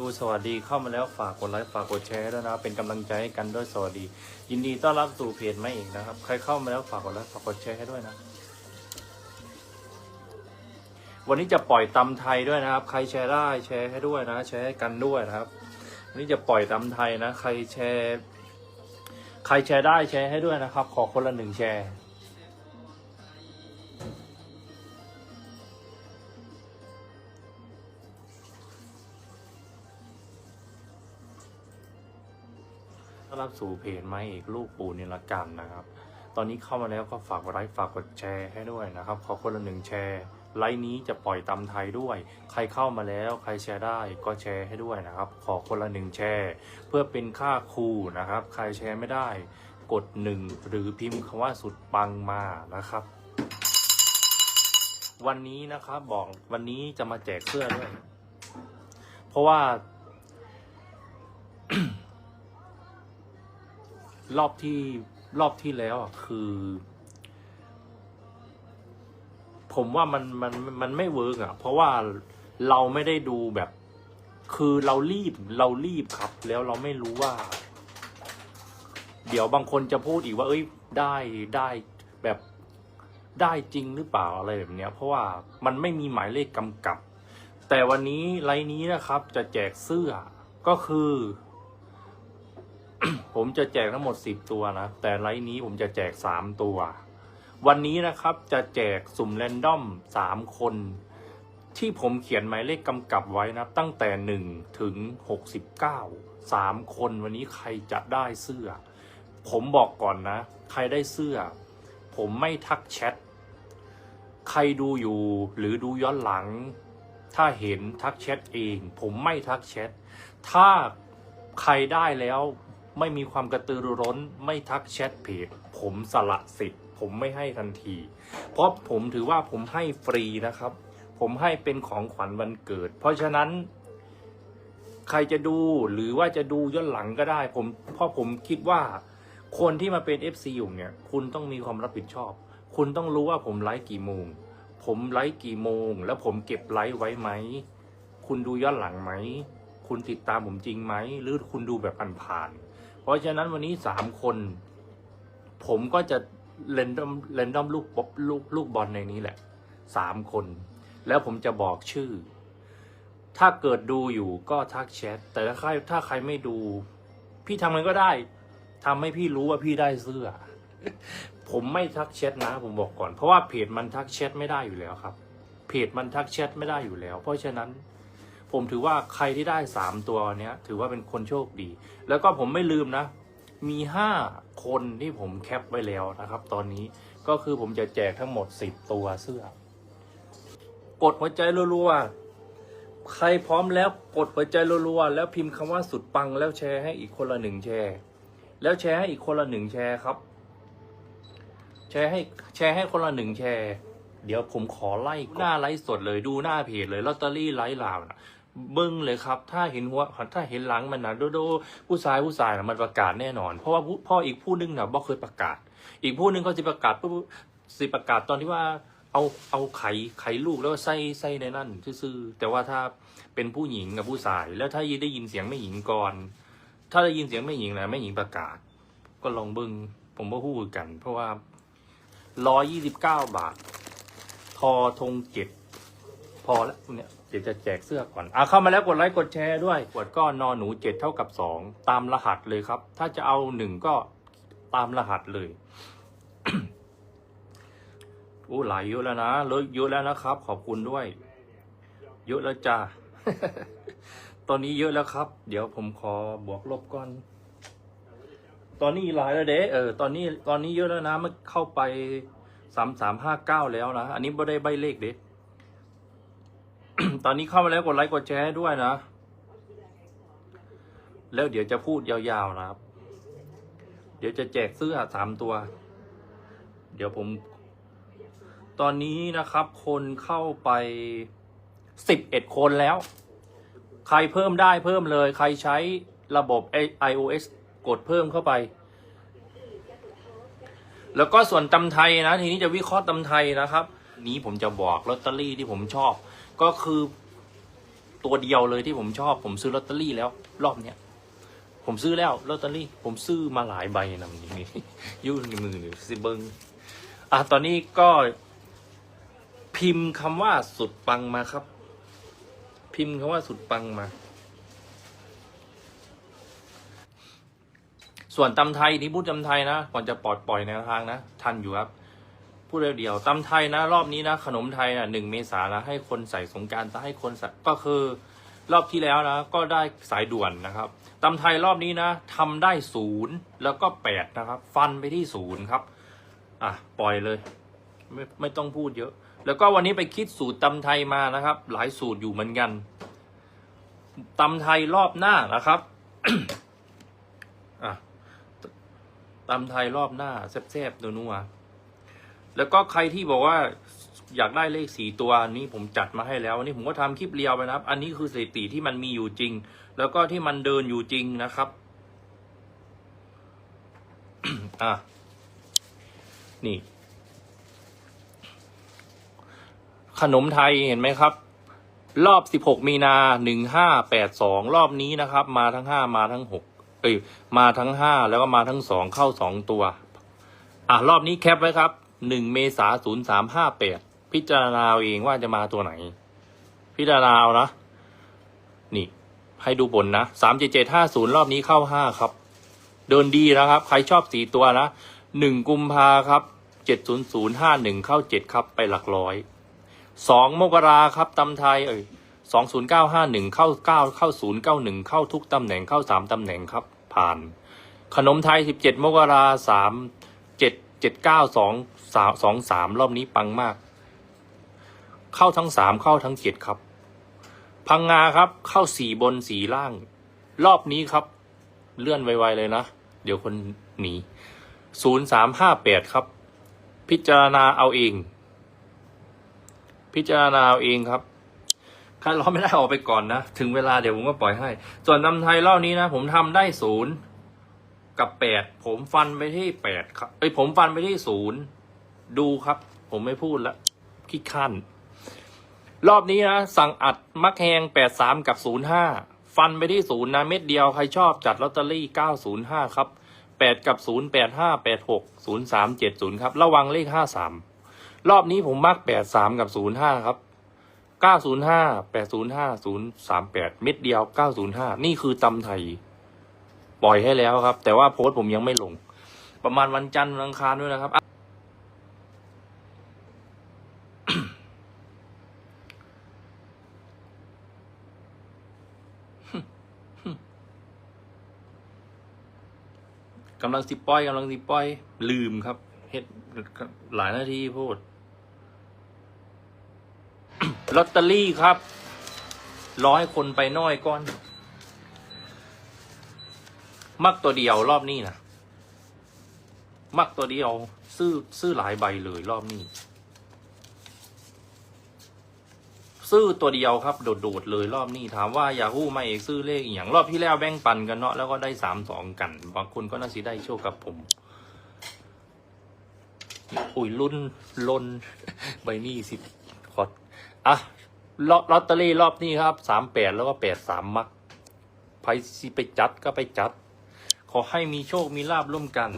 ดูสวัสดีเข้ามาแล้วฝากกดไลค์ฝากกดแชร์ด้วยนะเป็นกำลังใจให้กันด้วยสวัสดี ยินดีต้อนรับสู่เพจไม่เองนะครับ ใครเข้ามาแล้วฝากกดไลค์ฝากกดแชร์ให้ด้วยนะ วันนี้จะปล่อยตำไทยด้วยนะครับ ใครแชร์ได้แชร์ให้ด้วยนะ แชร์ให้กันด้วยนะครับ วันนี้จะปล่อยตำไทยนะ ใครแชร์ ใครแชร์ได้แชร์ให้ด้วยนะครับ ขอคนละหนึ่งแชร์ รับสู่เพจไม้เอกลูกปูนิลกันนะครับ ตอนนี้เข้ามาแล้วก็ฝากไลค์ฝากกดแชร์ให้ด้วยนะครับ ขอคนละหนึ่งแชร์ ไลน์นี้จะปล่อยตำไทยด้วย ใครเข้ามาแล้วใครแชร์ได้ก็แชร์ให้ด้วยนะครับ ขอคนละหนึ่งแชร์ เพื่อเป็นค่าครูนะครับ ใครแชร์ไม่ได้กดหนึ่งหรือพิมพ์คำว่าสุดปังมานะครับ วันนี้นะครับบอกวันนี้จะมาแจกเสื้อด้วย เพราะว่า รอบที่รอบที่แล้วอะคือ ผมว่ามันมันมันไม่เวิร์กอะ เพราะว่าเราไม่ได้ดูแบบ คือเรารีบเรารีบครับ แล้วเราไม่รู้ว่า เดี๋ยวบางคนจะพูดอีกว่า เอ้ยได้ได้แบบได้จริงหรือเปล่าอะไรแบบเนี้ย เพราะว่ามันไม่มีหมายเลขกำกับ แต่วันนี้ไลน์นี้นะครับ จะแจกเสื้อก็คือ ผมจะแจกทั้งหมด 10 ตัวนะ แต่ไลน์นี้ผมจะแจก 3 ตัว วันนี้นะครับจะแจกสุ่มแรนดอม 3 คน ที่ผมเขียนหมายเลขกำกับไว้นะ ตั้งแต่ 1 ถึง 69 3 คนวันนี้ใครจะได้เสื้อ ผมบอกก่อนนะ ใครได้เสื้อ ผมไม่ทักแชท ใครดูอยู่หรือดูย้อนหลัง ถ้าเห็นทักแชทเอง ผมไม่ทักแชท ถ้าใครได้แล้ว ไม่มีความกระตือรือร้น ไม่ทักแชทเพจผมสละสิทธิ์ ผมไม่ให้ทันที เพราะผมถือว่าผมให้ฟรีนะครับ ผมให้เป็นของขวัญวันเกิด เพราะฉะนั้น ใครจะดูหรือว่าจะดูย้อนหลังก็ได้ ผมเพราะผมคิดว่า คนที่มาเป็น FC อยู่เนี่ย คุณต้องมีความรับผิดชอบ คุณต้องรู้ว่าผมไลฟ์กี่โมง ผมไลฟ์กี่โมง แล้วผมเก็บไลฟ์ไว้ไหมคุณดูย้อนหลังไหม คุณติดตามผมจริงไหม หรือคุณดูแบบผ่านๆ เพราะฉะนั้นวันนี้สามคน ผมก็จะเรนดอมเรนดอมลูกป๊อปลูกลูกบอลในนี้แหละสามคน แล้วผมจะบอกชื่อ ถ้าเกิดดูอยู่ก็ทักแชทแต่ถ้าใครถ้าใครไม่ดู พี่ทำมันก็ได้ทำให้พี่รู้ว่าพี่ได้เสื้อ ผมไม่ทักแชทนะ ผมบอกก่อน เพราะว่าเพจมันทักแชทไม่ได้อยู่แล้วครับ เพจมันทักแชทไม่ได้อยู่แล้ว เพราะฉะนั้น ผมถือว่าใครที่ได้สามตัวเนี้ย ถือว่าเป็นคนโชคดี แล้วก็ผมไม่ลืมนะ มีห้าคนที่ผมแคปไว้แล้วนะครับ ตอนนี้ก็คือผมจะแจกทั้งหมดสิบตัวเสื้อ กดหัวใจรัวๆใครพร้อมแล้วกดหัวใจรัวๆแล้วพิมพ์คำว่าสุดปังแล้วแชร์ให้อีกคนละหนึ่งแชร์ แล้วแชร์ให้อีกคนละหนึ่งแชร์ครับ แชร์ให้แชร์ให้คนละหนึ่งแชร์เดี๋ยวผมขอไล่หน้าไลฟ์สดเลยดูหน้าเพจเลยลอตเตอรี่ไลฟ์ลาวนะ เบิ้งเลยครับ ถ้าเห็นหัวถ้าเห็นหลังมันนะดูดูผู้ชายผู้ชายนะมันประกาศแน่นอน เพราะว่าพ่ออีกผู้หนึงนะบ่เคยประกาศ อีกผู้หนึงก็จะประกาศปุ๊บสิประกาศตอนที่ว่าเอาเอาไข่ไข่ลูกแล้วใส่ใส่ในนั่นซื่อแต่ว่าถ้าเป็นผู้หญิงกับผู้ชาย แล้วถ้าได้ยินเสียงไม่หญิงก่อน ถ้าได้ยินเสียงไม่หญิงนะไม่หญิงประกาศ ก็ลองเบิ้งผมว่าพูดกัน เพราะว่าร้อยยี่สิบเก้าบาท ทอธงเจ็ด พอแล้วเนี่ยเดี๋ยวจะแจกเสื้อก่อนอะเข้ามาแล้วกดไลค์กดแชร์ด้วยกดก็นอนหนูเจ็ดเท่ากับสองตามรหัสเลยครับ ถ้าจะเอาหนึ่งก็ตามรหัสเลยโอ้หลายเยอะแล้วนะเลอะเยอะแล้วนะครับ ขอบคุณด้วย เยอะแล้วจ้าตอนนี้เยอะแล้วครับ เดี๋ยวผมขอบวกลบก่อน ตอนนี้หลายแล้วเด้เออตอนนี้ตอนนี้เยอะแล้วนะมันเข้าไปสามสามห้าเก้าแล้วนะ อันนี้ไม่ได้ใบเลขเด็ ตอนนี้เข้ามาแล้วกดไลค์กดแชร์ด้วยนะ แล้วเดี๋ยวจะพูดยาวๆนะครับ เดี๋ยวจะแจกเสื้อสามตัว เดี๋ยวผม ตอนนี้นะครับ คนเข้าไปสิบเอ็ดคนแล้ว ใครเพิ่มได้เพิ่มเลย ใครใช้ระบบ iOS กดเพิ่มเข้าไป แล้วก็ส่วนตำไทยนะ ทีนี้จะวิเคราะห์ตำไทยนะครับ นี้ผมจะบอกลอตเตอรี่ที่ผมชอบ ก็คือตัวเดียวเลยที่ผมชอบ ผมซื้อลอตเตอรี่แล้ว รอบเนี้ยผมซื้อแล้วลอตเตอรี่ ผมซื้อมาหลายใบนะนี่นี่ยุ่ในมือหรือสิเบิงอะตอนนี้ก็พิมพ์คำว่าสุดปังมาครับ พิมพ์คำว่าสุดปังมา ส่วนตำไทยที่พูดตำไทยนะก่อนจะปลอดปล่อยแนวทางนะทันอยู่ครับ พูดเดียวๆตำไทยนะ รอบนี้นะ ขนมไทยนะหนึ่งเมษานะให้คนใส่สงการจะให้คนใส่ก็คือรอบที่แล้วนะ ก็ได้สายด่วนนะครับตำไทยรอบนี้นะทำได้ศูนย์แล้วก็แปดนะครับ ฟันไปที่ศูนย์ครับ อะ ปล่อยเลย ไม่ไม่ต้องพูดเยอะ แล้วก็วันนี้ไปคิดสูตรตำไทยมานะครับ หลายสูตรอยู่เหมือนกันตำไทยรอบหน้านะครับอะตำไทยรอบหน้าแซ่บๆนัวๆ แล้วก็ใครที่บอกว่าอยากได้เลขสีตัวนี้ผมจัดมาให้แล้ววันนี้ผมก็ทำคลิปเรียวไปนะครับ อันนี้คือสถิติที่มันมีอยู่จริง แล้วก็ที่มันเดินอยู่จริงนะครับ อะ นี่ ขนมไทยเห็นไหมครับ รอบ16มีนา1582รอบนี้นะครับ มาทั้ง5มาทั้ง6เอ้ยมาทั้ง5แล้วก็มาทั้ง2เข้า2ตัว อะ รอบนี้แคปไว้ครับ 1เมษา0358พิจารณาเอาเองว่าจะมาตัวไหน พิจารณาเอานะ นี่ ให้ดูบนนะ37750รอบนี้เข้า5ครับ เดินดีนะครับ ใครชอบสี่ตัวนะ1กุมภาครับ70051เข้า7ครับไปหลักร้อยสองมกราครับตำไทยเอ้ยสองศูนย์เก้าห้าหนึ่งเข้าเก้าเข้าศูนย์เก้าหนึ่งเข้าทุกตำแหน่งเข้าสามตำแหน่งครับ ผ่าน ขนมไทยสิบเจ็ดมกราสาม เจ็ดเก้าสองสาสองสามรอบนี้ปังมาก เข้าทั้งสามเข้าทั้งเจ็ดครับ พังงาครับ เข้าสี่บนสี่ล่าง รอบนี้ครับ เลื่อนไวๆเลยนะ เดี๋ยวคนหนีศูนย์สามห้าแปดครับ พิจารณาเอาเอง พิจารณาเอาเองครับใครรอไม่ได้ออกไปก่อนนะ ถึงเวลาเดี๋ยวผมก็ปล่อยให้ ส่วนตำไทยรอบนี้นะ ผมทำได้ศูนย์ กับแปดผมฟันไปที่แปดครับเอ้ยผมฟันไปที่ศูนย์ดูครับ ผมไม่พูดละขี้ขั้น รอบนี้นะสั่งอัดมักแหงแปดสามกับศูนย์ห้าฟันไปที่ศูนย์นะเม็ดเดียวใครชอบจัดลอตเตอรี่เก้าศูนย์ห้าครับแปดกับศูนย์แปดห้าแปดหกศูนย์สามเจ็ดศูนย์ครับ ระวังเลขห้าสามรอบนี้ผมมักแปดสามกับศูนย์ห้าครับเก้าศูนย์ห้าแปดศูนย์ห้าศูนย์สามแปดเม็ดเดียวเก้าศูนย์ห้านี่คือตำไทย ปล่อยให้แล้วครับ แต่ว่าโพสต์ผมยังไม่ลง ประมาณวันจันทร์วันอังคารด้วยนะครับ กำลังสิปล่อยกำลังสิปล่อย ลืมครับเฮ็ดหลายนาทีโพดลอตเตอรี่ครับ ร้อยคนไปน้อยก่อน มักตัวเดียวรอบนี้นะมักตัวเดียว ซื้อซื้อหลายใบเลยรอบนี้ ซื้อตัวเดียวครับ โดดๆเลยรอบนี้ถามว่าอยากฮู้มาเอกซื้อเลขอย่างรอบที่แล้วแบ่งปันกันเนาะแล้วก็ได้สามสองกันบางคนก็น่าสิได้โชคกับผมอุ้ยรุ่นลนใบนี้สิขออะลอลอตเตอรี่รอบนี้ครับสามแปดแล้วก็แปดสามมักใครสิไปจัดก็ไปจัด ขอให้มีโชคมีลาบร่วมกัน